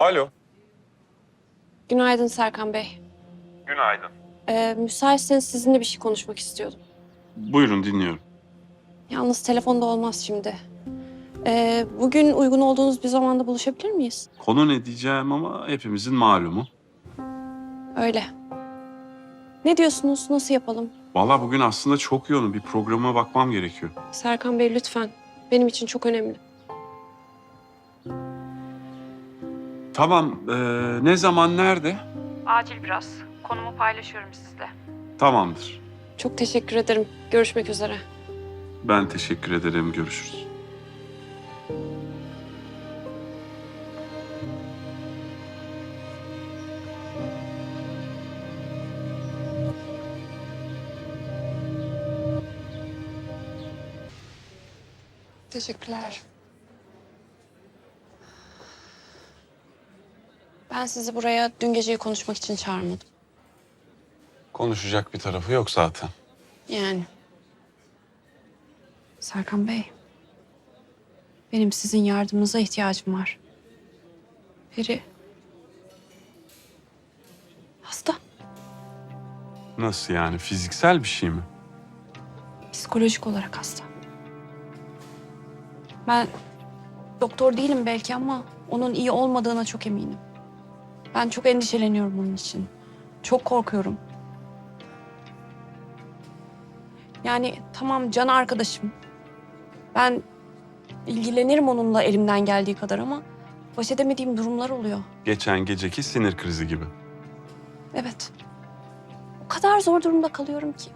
Alo. Günaydın Serkan Bey. Günaydın. Ee, müsaitseniz sizinle bir şey konuşmak istiyordum. Buyurun dinliyorum. Yalnız telefonda olmaz şimdi. Ee, bugün uygun olduğunuz bir zamanda buluşabilir miyiz? Konu ne diyeceğim ama hepimizin malumu. Öyle. Ne diyorsunuz? Nasıl yapalım? Vallahi bugün aslında çok yoğunum. Bir programa bakmam gerekiyor. Serkan Bey lütfen. Benim için çok önemli. Tamam. ee, ne zaman nerede? Acil biraz. Konumu paylaşıyorum sizle. Tamamdır. Çok teşekkür ederim. Görüşmek üzere. Ben teşekkür ederim. Görüşürüz. Teşekkürler. Ben sizi buraya dün geceyi konuşmak için çağırmadım. Konuşacak bir tarafı yok zaten. Yani. Serkan Bey. Benim sizin yardımınıza ihtiyacım var. Peri. Hasta. Nasıl yani? Fiziksel bir şey mi? Psikolojik olarak hasta. Ben doktor değilim belki ama onun iyi olmadığına çok eminim. Ben çok endişeleniyorum onun için. Çok korkuyorum. Yani tamam can arkadaşım. Ben ilgilenirim onunla elimden geldiği kadar ama baş edemediğim durumlar oluyor. Geçen geceki sinir krizi gibi. Evet. O kadar zor durumda kalıyorum ki.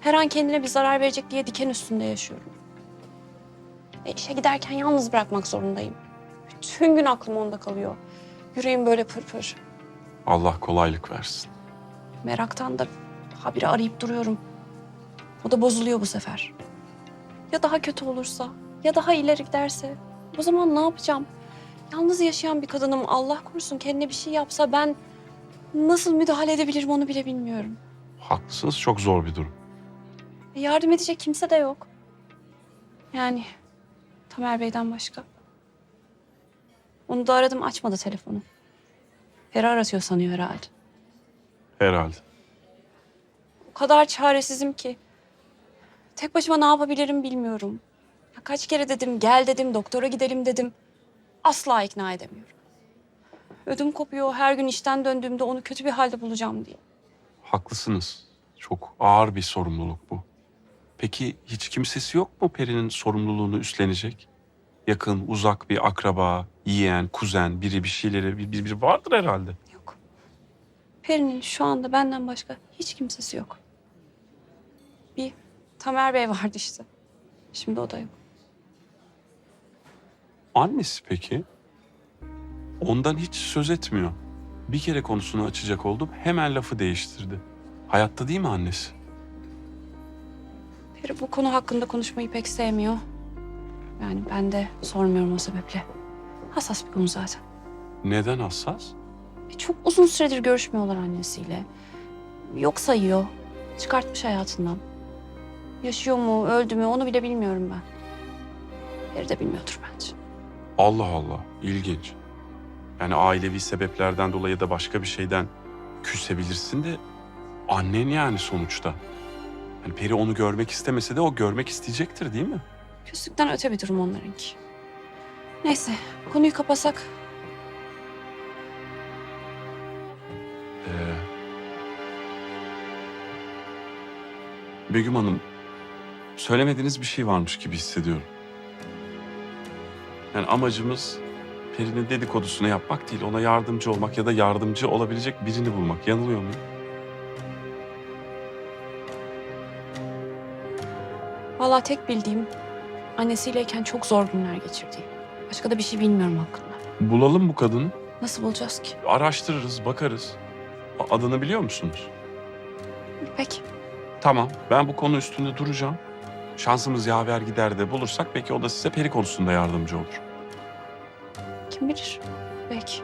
Her an kendine bir zarar verecek diye diken üstünde yaşıyorum. E işe giderken yalnız bırakmak zorundayım. Bütün gün aklım onda kalıyor. Yüreğim böyle pırpır. Allah kolaylık versin. Meraktan da habire arayıp duruyorum. O da bozuluyor bu sefer. Ya daha kötü olursa, ya daha ileri giderse. O zaman ne yapacağım? Yalnız yaşayan bir kadınım. Allah korusun kendine bir şey yapsa ben nasıl müdahale edebilirim onu bile bilmiyorum. Haklısınız. Çok zor bir durum. E, yardım edecek kimse de yok. Yani Tamer Bey'den başka. Onu da aradım açmadı telefonu. Peri aratıyor sanıyor herhalde. Herhalde. O kadar çaresizim ki. Tek başıma ne yapabilirim bilmiyorum. Ya kaç kere dedim gel dedim doktora gidelim dedim. Asla ikna edemiyorum. Ödüm kopuyor her gün işten döndüğümde onu kötü bir halde bulacağım diye. Haklısınız. Çok ağır bir sorumluluk bu. Peki hiç kimsesi yok mu Peri'nin sorumluluğunu üstlenecek? Yakın, uzak bir akraba, yeğen, kuzen, biri bir şeyleri, bir, bir, biri vardır herhalde. Yok. Peri'nin şu anda benden başka hiç kimsesi yok. Bir Tamer Bey vardı işte. Şimdi o da yok. Annesi peki? Ondan hiç söz etmiyor. Bir kere konusunu açacak oldum, hemen lafı değiştirdi. Hayatta değil mi annesi? Peri bu konu hakkında konuşmayı pek sevmiyor. Yani ben de sormuyorum o sebeple. Hassas bir konu zaten. Neden hassas? E, çok uzun süredir görüşmüyorlar annesiyle. Yok sayıyor. Çıkartmış hayatından. Yaşıyor mu, öldü mü onu bile bilmiyorum ben. Peri de bilmiyordur bence. Allah Allah, ilginç. Yani ailevi sebeplerden dolayı da başka bir şeyden küsebilirsin de annen yani sonuçta. Yani Peri onu görmek istemese de o görmek isteyecektir değil mi? Küslükten öte bir durum onlarınki. Neyse, konuyu kapasak. Ee, Begüm Hanım, söylemediğiniz bir şey varmış gibi hissediyorum. Yani amacımız Peri'nin dedikodusunu yapmak değil, ona yardımcı olmak ya da yardımcı olabilecek birini bulmak. Yanılıyor muyum? Vallahi tek bildiğim annesiyleyken çok zor günler geçirdi. Başka da bir şey bilmiyorum hakkında. Bulalım bu kadını, Nasıl bulacağız ki? araştırırız, bakarız. A- Adını biliyor musunuz? Peki. Tamam, ben bu konu üstünde duracağım. Şansımız yaver gider de bulursak belki o da size Peri konusunda yardımcı olur. Kim bilir? Belki.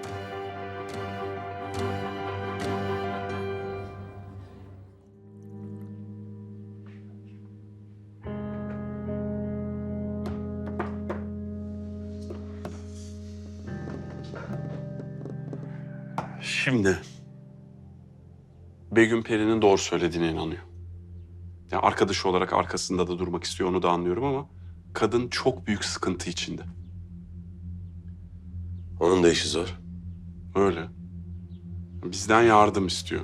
Şimdi Begüm Peri'nin doğru söylediğine inanıyor. Ya arkadaşı olarak arkasında da durmak istiyor onu da anlıyorum ama kadın çok büyük sıkıntı içinde. Onun da işi zor. Öyle. Bizden yardım istiyor.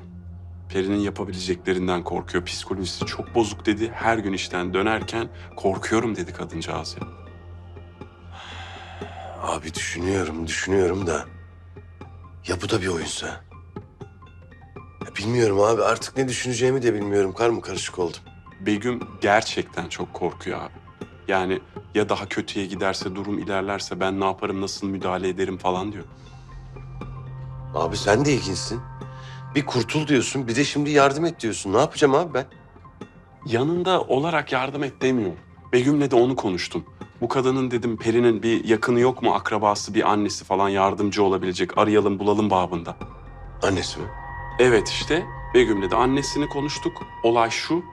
Peri'nin yapabileceklerinden korkuyor. Psikolojisi çok bozuk dedi. Her gün işten dönerken korkuyorum dedi kadıncağız ya. Abi düşünüyorum, düşünüyorum da... Ya bu da bir oyunsa? Ya bilmiyorum abi. Artık ne düşüneceğimi de bilmiyorum. Kar mı karışık oldum. Begüm gerçekten çok korkuyor abi. Yani ya daha kötüye giderse, durum ilerlerse ben ne yaparım, nasıl müdahale ederim falan diyor. Abi sen de ilginçsin. Bir kurtul diyorsun, bir de şimdi yardım et diyorsun. Ne yapacağım abi ben? Yanında olarak yardım et demiyor. Begüm'le de onu konuştum. Bu kadının dedim Peri'nin bir yakını yok mu, akrabası, bir annesi falan yardımcı olabilecek. Arayalım, bulalım babında. Annesi mi? Evet işte Begüm'le de annesini konuştuk. Olay şu.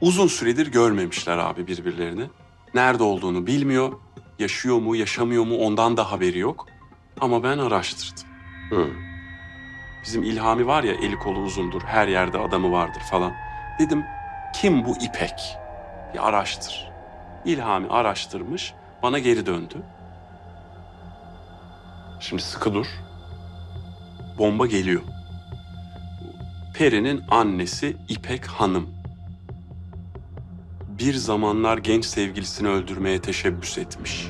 Uzun süredir görmemişler abi birbirlerini. Nerede olduğunu bilmiyor. Yaşıyor mu, yaşamıyor mu ondan da haberi yok. Ama ben araştırdım. Hı. Bizim İlhami var ya eli kolu uzundur, her yerde adamı vardır falan. Dedim kim bu İpek? Bir araştır. İlhami araştırmış, bana geri döndü. Şimdi sıkı dur. Bomba geliyor. Peri'nin annesi İpek Hanım. Bir zamanlar genç sevgilisini öldürmeye teşebbüs etmiş.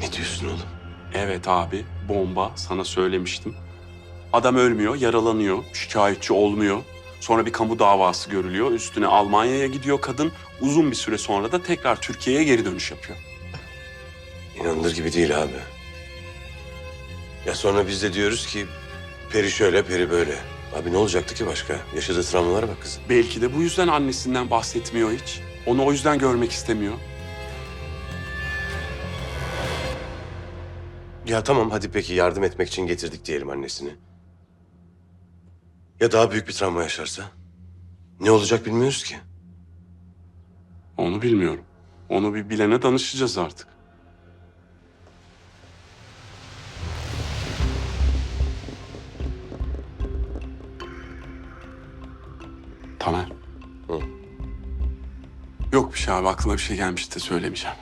Ne diyorsun oğlum? Evet abi, bomba sana söylemiştim. Adam ölmüyor, yaralanıyor, şikayetçi olmuyor. Sonra bir kamu davası görülüyor. Üstüne Almanya'ya gidiyor kadın. Uzun bir süre sonra da tekrar Türkiye'ye geri dönüş yapıyor. İnanılır gibi değil abi. Ya sonra biz de diyoruz ki peri şöyle, peri böyle. Abi ne olacaktı ki başka? Yaşadığı travmalara bak kızın. Belki de bu yüzden annesinden bahsetmiyor hiç. Onu o yüzden görmek istemiyor. Ya tamam hadi peki yardım etmek için getirdik diyelim annesini. Ya daha büyük bir travma yaşarsa? Ne olacak bilmiyoruz ki. Onu bilmiyorum. Onu bir bilene danışacağız artık. Tamer. Hı. Yok bir şey abi. Aklıma bir şey gelmişti de söylemeyeceğim.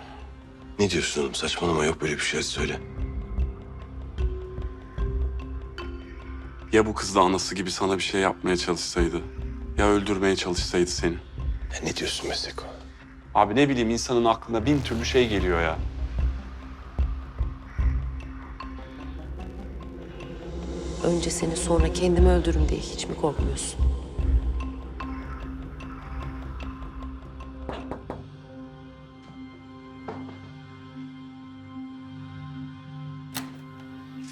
Ne diyorsun oğlum saçmalama yok böyle bir şey söyle. Ya bu kız da anası gibi sana bir şey yapmaya çalışsaydı? Ya öldürmeye çalışsaydı seni? Ya ne diyorsun Meseko? Abi ne bileyim insanın aklına bin türlü şey geliyor ya. Önce seni sonra kendimi öldürürüm diye hiç mi korkmuyorsun?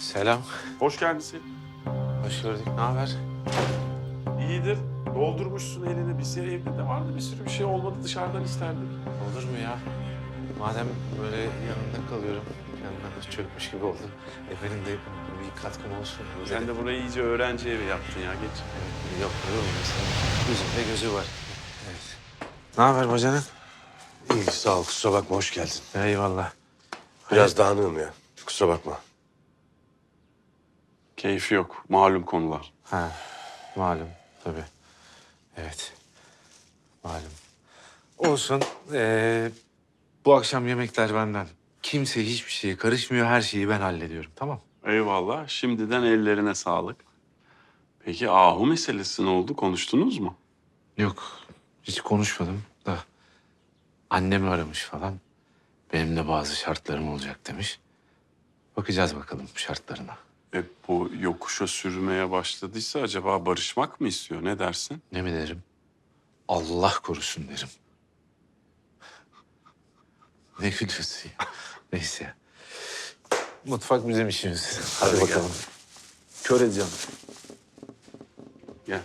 Selam. Hoş geldin Selim. Hoş gördük. Ne haber? İyidir. Doldurmuşsun elini. Bir sürü evde de vardı. Bir sürü bir şey olmadı. Dışarıdan isterdik. Olur mu ya? Madem böyle yanında kalıyorum, yanına çökmüş gibi oldum. E benim de bir katkım olsun. Sen de burayı iyice öğrenci evi yaptın ya. Geç. Yok, olur mu? Senin Yüzünde gözü var. Evet. Ne haber bacanın? İyi sağ ol kusura bakma hoş geldin. Eyvallah. Biraz dağınığım ya kusura bakma. Keyfi yok. Malum konular. Ha, malum tabii. Evet, malum. Olsun. Ee, bu akşam yemekler benden. Kimse hiçbir şeye karışmıyor. Her şeyi ben hallediyorum. Tamam. Eyvallah. Şimdiden ellerine sağlık. Peki Ahu meselesi ne oldu? Konuştunuz mu? Yok, hiç konuşmadım da. Annem aramış falan. Benim de bazı şartlarım olacak demiş. Bakacağız bakalım şartlarına. E, bu yokuşa sürmeye başladıysa acaba barışmak mı istiyor? Ne dersin? Ne mi derim? Allah korusun derim. ne gülüyorsun ya? Neyse. Mutfak bizim işimiz. Hadi, Hadi bakalım. Kör edeceğim. Gel.